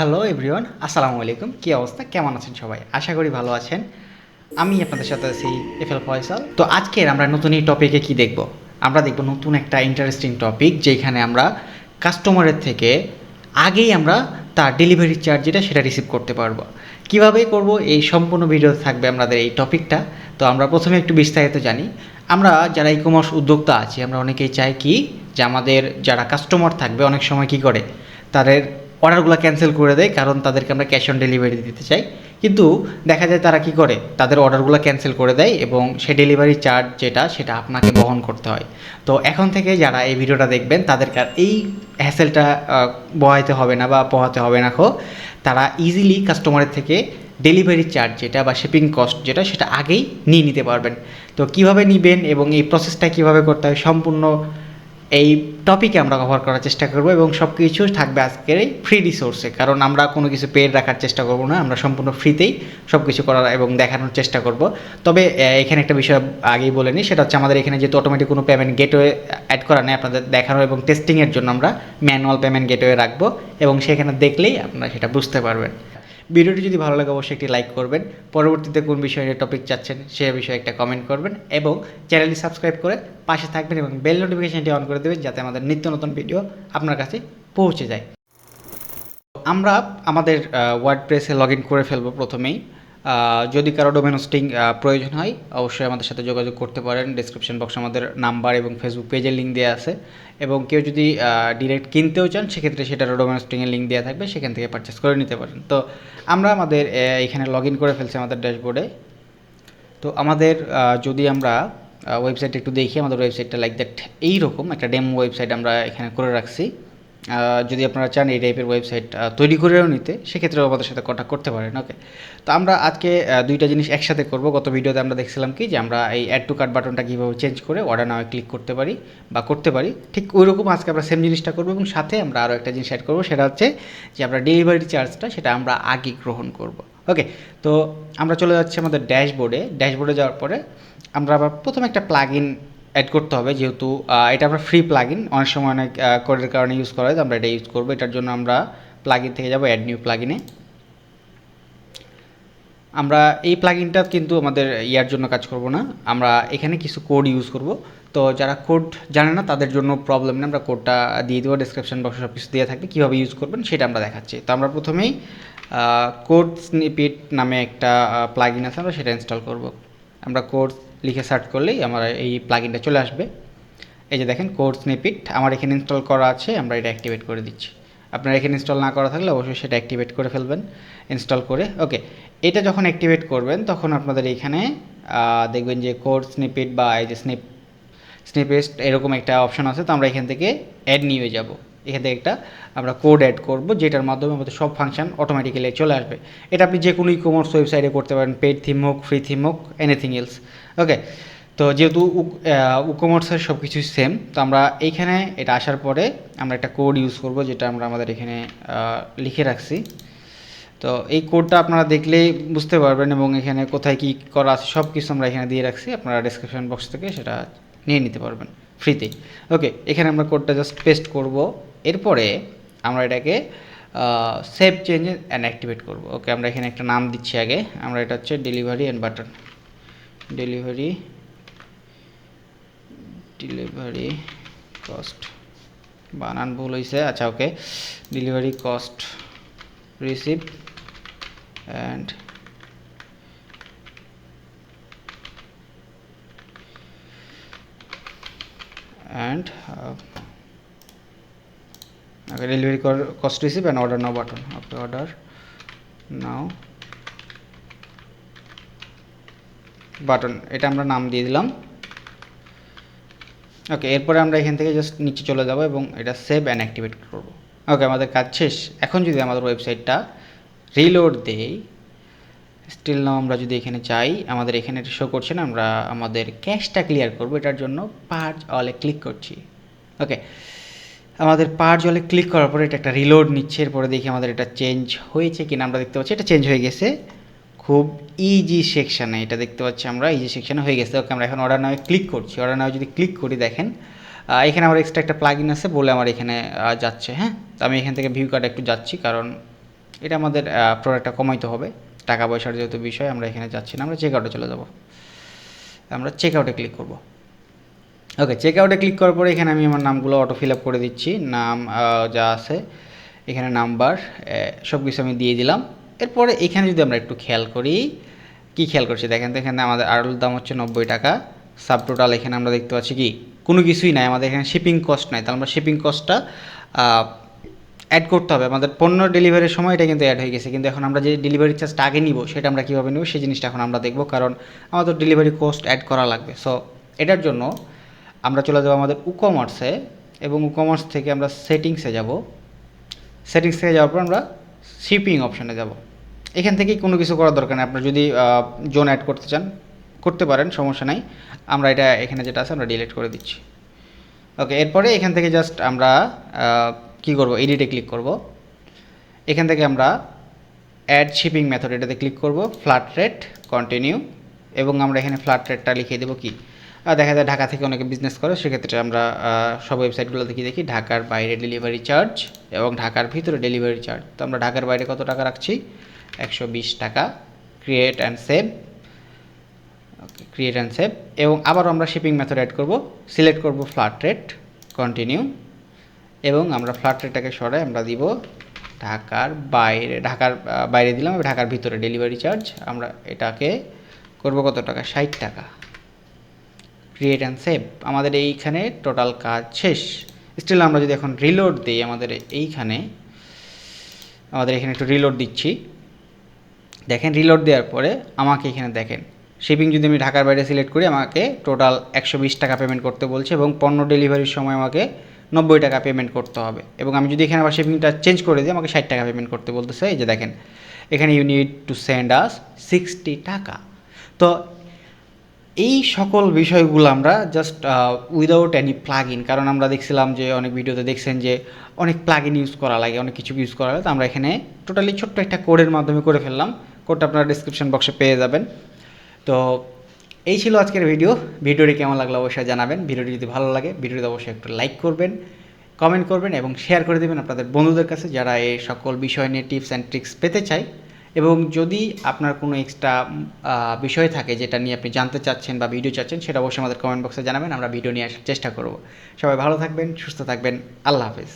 Hello everyone আসসালামু আলাইকুম কী অবস্থা? কেমন আছেন সবাই? আশা করি ভালো আছেন। আমি আপনাদের সাথে আছি এফ এফএল ফয়সাল তো আজকের আমরা নতুন এই টপিকে কি দেখব? আমরা দেখব নতুন একটা ইন্টারেস্টিং টপিক যেখানে আমরা কাস্টমারের থেকে আগেই আমরা তার ডেলিভারি চার্জ যেটা সেটা রিসিভ করতে পারব। কীভাবে করব? এই সম্পূর্ণ ভিডিও থাকবে আমাদের এই টপিকটা তো আমরা প্রথমে একটু বিস্তারিত জানি। আমরা যারা ই কমার্স উদ্যোক্তা আছি, আমরা অনেকেই চাই কি? যে আমাদের যারা কাস্টমার থাকবে, অনেক সময় কি করে? তাদের অর্ডারগুলো ক্যান্সেল করে দেয়, কারণ তাদেরকে আমরা ক্যাশ অন ডেলিভারি দিতে চাই। কিন্তু দেখা যায় তারা কি করে? তাদের অর্ডারগুলো ক্যান্সেল করে দেয় এবং সে ডেলিভারি চার্জ যেটা, সেটা আপনাকে বহন করতে হয়। তো এখন থেকে যারা এই ভিডিওটা দেখবেন, তাদেরকে এই হ্যাসেলটা বহাইতে হবে না বা পোহাতে হবে না খো তারা ইজিলি কাস্টমারের থেকে ডেলিভারি চার্জ যেটা বা শিপিং কস্ট যেটা, সেটা আগেই নিয়ে নিতে পারবেন। তো কীভাবে নিবেন এবং এই প্রসেসটা কীভাবে করতে হয়, সম্পূর্ণ এই টপিকে আমরা কভার করার চেষ্টা করব এবং সব কিছু থাকবে আজকের এই ফ্রি রিসোর্সে কারণ আমরা কোনো কিছু পেড রাখার চেষ্টা করব না, আমরা সম্পূর্ণ ফ্রিতেই সব কিছু করার এবং দেখানোর চেষ্টা করব। তবে এখানে একটা বিষয় আগেই বলে নিই, সেটা হচ্ছে আমাদের এখানে যেহেতু অটোমেটিক কোনো পেমেন্ট গেটওয়ে অ্যাড করা নেই আপনাদের দেখানো এবং টেস্টিংয়ের জন্য আমরা ম্যানুয়াল পেমেন্ট গেটওয়ে রাখব এবং সেখানে দেখলেই আপনারা সেটা বুঝতে পারবেন। ভিডিওটি যদি ভালো লাগে, অবশ্যই একটি লাইক করবেন। পরবর্তীতে কোন বিষয়ে টপিক চাচ্ছেন, সে বিষয়ে একটা কমেন্ট করবেন এবং চ্যানেলটি সাবস্ক্রাইব করে পাশে থাকবেন এবং বেল নোটিফিকেশানটি অন করে দেবেন, যাতে আমাদের নিত্য নতুন ভিডিও আপনার কাছে পৌঁছে যায়। আমরা আমাদের ওয়ার্ড প্রেসে লগ ইন করে ফেলব প্রথমেই। যদি কারও ডোমেন হোস্টিং প্রয়োজন হয়, অবশ্যই আমাদের সাথে যোগাযোগ করতে পারেন। ডিসক্রিপশন বক্সে আমাদের নাম্বার এবং ফেসবুক পেজের লিঙ্ক দেওয়া আছে। এবং কেউ যদি ডিরেক্ট কিনতেও চান, সেক্ষেত্রে সেটারও ডোমেন হোস্টিংয়ের লিঙ্ক দেওয়া থাকবে। সেখান থেকে পারচেস করে নিতে পারেন। তো আমরা আমাদের এখানে লগ ইন করে ফেলছি আমাদের ড্যাশবোর্ডে তো আমাদের যদি আমরা ওয়েবসাইট একটু দেখি, আমাদের ওয়েবসাইটটা লাইক দ্যাট এইরকম। একটা ডেমো ওয়েবসাইট আমরা এখানে করে রাখছি। যদি আপনারা চান এই টাইপের ওয়েবসাইট তৈরি করেও নিতে, সেক্ষেত্রেও আমাদের সাথে কন্ট্যাক্ট করতে পারেন ওকে তো আমরা আজকে দুইটা জিনিস একসাথে করব। গত ভিডিওতে আমরা দেখছিলাম কি যে আমরা এই অ্যাড টু কার্ড বাটনটা কীভাবে চেঞ্জ করে অর্ডার নামে ক্লিক করতে পারি বা করতে পারি। ঠিক ওই রকম আজকে আমরা সেম জিনিসটা করব এবং সাথে আমরা আরও একটা জিনিস অ্যাড করব, সেটা হচ্ছে যে আমরা ডেলিভারি চার্জটা সেটা আমরা আগে গ্রহণ করব ওকে তো আমরা চলে যাচ্ছি আমাদের ড্যাশবোর্ডে ড্যাশবোর্ডে যাওয়ার পরে আমরা আবার প্রথমে একটা প্লাগ ইন অ্যাড করতে হবে যেহেতু এটা আমরা ফ্রি প্লাগ ইন অনেক সময় অনেক কোডের কারণে ইউজ করা হয়, তো আমরা এটা ইউজ করব। এটার জন্য আমরা প্লাগ ইন থেকে যাব অ্যাড নিউ প্লাগ ইনে আমরা এই প্লাগইনটা কিন্তু আমাদের ইয়ার জন্য কাজ করব না। আমরা এখানে কিছু কোড ইউজ করব। তো যারা কোড জানে না, তাদের জন্য প্রবলেম নেই। আমরা কোডটা দিয়ে দেবো ডিসক্রিপশন বক্সে সব কিছু দেওয়া থাকবে কীভাবে ইউজ করবেন সেটা আমরা দেখাচ্ছি। তো আমরা প্রথমেই কোড স্নিপিট নামে একটা প্লাগইন আছে, আমরা সেটা ইনস্টল করব। আমরা কোড লিখে সার্চ করলেই আমার এই প্লাগইনটা চলে আসবে। এই যে দেখেন কোড স্নিপিট আমার এখানে ইনস্টল করা আছে, আমরা এটা অ্যাক্টিভেট করে দিচ্ছি। আপনার এখানে ইনস্টল না করা থাকলে অবশ্যই সেটা অ্যাক্টিভেট করে ফেলবেন ইনস্টল করে। ওকে এটা যখন অ্যাক্টিভেট করবেন, তখন আপনাদের এখানে দেখবেন যে কোড স্নিপিট বা এই যে স্নিপ স্নিপেস্ট এরকম একটা অপশন আছে, তো আমরা এখান থেকে অ্যাড নিয়ে যাব। এখান থেকে একটা আমরা কোড অ্যাড করব, যেটার মাধ্যমে আমাদের সব ফাংশন অটোমেটিক্যালি চলে আসবে। এটা আপনি যে কোনো ই কমার্স ওয়েবসাইটে করতে পারেন পেড থিম হোক ফ্রি থিম হোক এনিথিং এলস ওকে তো যেহেতু উকমার্সের সব কিছুই সেম তো আমরা এইখানে এটা আসার পরে আমরা একটা কোড ইউজ করব, যেটা আমরা আমাদের এখানে লিখে রাখছি। তো এই কোডটা আপনারা দেখলেই বুঝতে পারবেন এবং এখানে কোথায় কী করা আছে সব কিছু আমরা এখানে দিয়ে রাখছি। আপনারা ডিসক্রিপশন বক্স থেকে সেটা নিয়ে নিতে পারবেন। ফ্রিতেই ওকে এখানে আমরা কোডটা জাস্ট পেস্ট করব। এরপরে আমরা এটাকে সেভ চেঞ্জ অ্যান্ড অ্যাক্টিভেট করব। ওকে আমরা এখানে একটা নাম দিচ্ছি আগে। আমরা এটা হচ্ছে delivery and button delivery delivery cost বানান ভুল হয়েছে আচ্ছা okay delivery cost receive and and okay delivery cost receive and order now button okay order now button এটা আমরা নাম দিয়ে দিলাম। ওকে এরপরে আমরা এখান থেকে জাস্ট নিচে চলে যাব এবং এটা সেভ অ্যান্ড অ্যাক্টিভেট করব। ওকে আমাদের কাজ শেষ। এখন যদি আমাদের ওয়েবসাইটটা রিলোড দেই স্টিল নাও আমরা যদি এখানে চাই, আমাদের এখানে শো করছে না, আমরা আমাদের ক্যাশটা ক্লিয়ার করব, এটার জন্য পার্জ অলে ক্লিক করছি। ওকে আমাদের পার্জ অলে ক্লিক করার পরে এটা একটা রিলোড নিচ্ছে, এরপরে দেখি আমাদের এটা চেঞ্জ হয়েছে কিনা, আমরা দেখতে পাচ্ছি এটা চেঞ্জ হয়ে গেছে। খুব ইজি সেকশানে এটা দেখতে পাচ্ছি আমরা ইজি সেকশানে হয়ে গেছে। ওকে আমরা এখন অর্ডার নামে ক্লিক করছি। অর্ডার নামে যদি ক্লিক করি, দেখেন এখানে আমার এক্সট্রা একটা প্লাগইন আছে বলে আমার এখানে যাচ্ছে হ্যাঁ? আমি এখান থেকে ভিউ কার্ড একটু যাচ্ছি, কারণ এটা আমাদের প্রোডাক্টটা কমাইতে হবে। টাকা পয়সার যেহেতু বিষয়, আমরা এখানে যাচ্ছি না, আমরা চেক আউটে চলে যাব। আমরা চেক আউটে ক্লিক করব। ওকে চেক আউটে ক্লিক করার পরে এখানে আমি আমার নামগুলো অটো ফিল আপ করে দিচ্ছি। নাম যা আছে, এখানে নাম্বার সব কিছু আমি দিয়ে দিলাম। এরপরে এখানে যদি আমরা একটু খেয়াল করি, কি খেয়াল করছি? দেখেন তো এখানে আমাদের আড়ুর দাম হচ্ছে নব্বই টাকা। সাব টোটাল এখানে আমরা দেখতে পাচ্ছি কি? কোনো কিছুই নাই। আমাদের এখানে শিপিং কস্ট নাই। তাহলে আমরা শিপিং কস্টটা অ্যাড করতে হবে। আমাদের পণ্য ডেলিভারির সময় এটা কিন্তু অ্যাড হয়ে গেছে। কিন্তু এখন আমরা যে ডেলিভারি চার্জটা আগে নিব, সেটা আমরা কীভাবে নেব, সেই জিনিসটা এখন আমরা দেখব। কারণ আমাদের ডেলিভারি কস্ট অ্যাড করা লাগবে। সো এটার জন্য আমরা চলে যাব আমাদের উকমার্সে এবং উকমার্স থেকে আমরা সেটিংসে যাব। সেটিংস থেকে যাওয়ার পর আমরা শিপিং অপশানে যাব। এখান থেকেই কোনো কিছু করার দরকার নেই। আপনার যদি জোন অ্যাড করতে চান, করতে পারেন, সমস্যা নাই। আমরা এটা এখানে যেটা আছে, আমরা ডিলিট করে দিচ্ছি। ওকে এরপরে এখান থেকে জাস্ট আমরা কি করব? এডিটে ক্লিক করব। এখান থেকে আমরা অ্যাড শিপিং মেথড এটাতে ক্লিক করব ফ্ল্যাট রেট কন্টিনিউ এবং আমরা এখানে ফ্ল্যাট রেটটা লিখে দেবো কি? দেখা যায় ঢাকা থেকে অনেকে বিজনেস করে, সেক্ষেত্রে আমরা সব ওয়েবসাইটগুলোতে কি দেখি? ঢাকার বাইরে ডেলিভারি চার্জ এবং ঢাকার ভিতরে ডেলিভারি চার্জ তো আমরা ঢাকার বাইরে কত টাকা রাখছি? একশো বিশ টাকা। Create and save create and save এবং আবারও আমরা শিপিং মেথড অ্যাড করব। সিলেক্ট করব ফ্ল্যাট রেট কন্টিনিউ এবং আমরা ফ্ল্যাট রেটটাকে সরাই, আমরা দিব ঢাকার বাইরে ঢাকার বাইরে দিলাম ঢাকার ভিতরে ডেলিভারি চার্জ আমরা এটাকে করব কত টাকা? ষাট টাকা। ক্রিয়েট অ্যান্ড সেভ আমাদের এইখানে টোটাল কাজ শেষ। স্টিল আমরা যদি এখন রিলোড দিই, আমাদের এইখানে, আমাদের এখানে একটু রিলোড দিচ্ছি। দেখেন রিলোড দেওয়ার পরে আমাকে এখানে দেখেন শিপিং যদি আমি ঢাকার বাইরে সিলেক্ট করি, আমাকে টোটাল একশো বিশ টাকা পেমেন্ট করতে বলছে এবং পণ্য ডেলিভারির সময় আমাকে নব্বই টাকা পেমেন্ট করতে হবে। এবং আমি যদি এখানে আবার শিপিংটা চেঞ্জ করে দিই, আমাকে ষাট টাকা পেমেন্ট করতে বলতেছে, এই যে দেখেন, এখানে you need to send us sixty টাকা। তো এই সকল বিষয়গুলো আমরা just without any plug in কারণ আমরা দেখছিলাম যে অনেক ভিডিওতে দেখছেন যে অনেক প্লাগ ইন ইউজ করা লাগে, অনেক কিছু ইউজ করা লাগে, তো আমরা এখানে টোটালি ছোট্ট একটা কোডের মাধ্যমে করে ফেললাম। কোডটা আপনারা ডিসক্রিপশন বক্সে পেয়ে যাবেন। তো এই ছিল আজকের ভিডিও ভিডিওটি কেমন লাগল অবশ্যই জানাবেন। ভিডিওটি যদি ভালো লাগে, ভিডিওটি অবশ্যই একটু লাইক করবেন কমেন্ট করবেন এবং শেয়ার করে দেবেন আপনাদের বন্ধুদের কাছে যারা এই সকল বিষয় নিয়ে টিপস অ্যান্ড ট্রিক্স পেতে চায়। এবং যদি আপনার কোনো এক্সট্রা বিষয় থাকে যেটা নিয়ে আপনি জানতে চাচ্ছেন বা ভিডিও চাচ্ছেন, সেটা অবশ্যই আমাদের কমেন্ট বক্সে জানাবেন, আমরা ভিডিও নিয়ে আসার চেষ্টা করব। সবাই ভালো থাকবেন, সুস্থ থাকবেন। আল্লাহ হাফেজ।